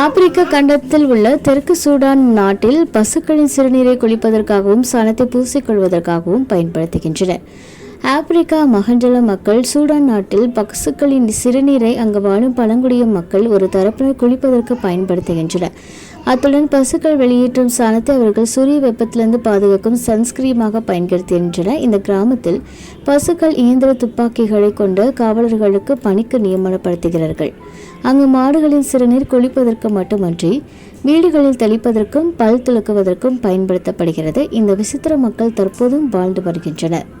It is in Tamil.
ஆப்பிரிக்க கண்டத்தில் உள்ள தெற்கு சூடான் நாட்டில் பசுக்களின் சிறுநீரை குளிப்பதற்காகவும் சாணத்தை பூசிக்கொள்வதற்காகவும் பயன்படுத்துகின்றனர். ஆப்பிரிக்கா மகண்டல மக்கள் சூடான் நாட்டில் பசுக்களின் சிறுநீரை அங்கு வாழும் பழங்குடிய மக்கள் ஒரு தரப்பினர் குளிப்பதற்கு பயன்படுத்துகின்றனர். அத்துடன் பசுக்கள் வெளியேற்றும் சாணத்தை அவர்கள் சூரிய வெப்பத்திலிருந்து பாதுகாக்கும் சன்ஸ்கிரீமாக பயன்படுத்துகின்றன இந்த கிராமத்தில் பசுக்கள் இயந்திர துப்பாக்கிகளை கொண்ட காவலர்களுக்கு பணிக்கு நியமனப்படுத்துகிறார்கள். அங்கு மாடுகளின் சிறுநீர் குளிப்பதற்கு மட்டுமன்றி வீடுகளில் தெளிப்பதற்கும் பல் துலக்குவதற்கும் பயன்படுத்தப்படுகிறது. இந்த விசித்திர மக்கள் தற்போதும் வாழ்ந்து வருகின்றனர்.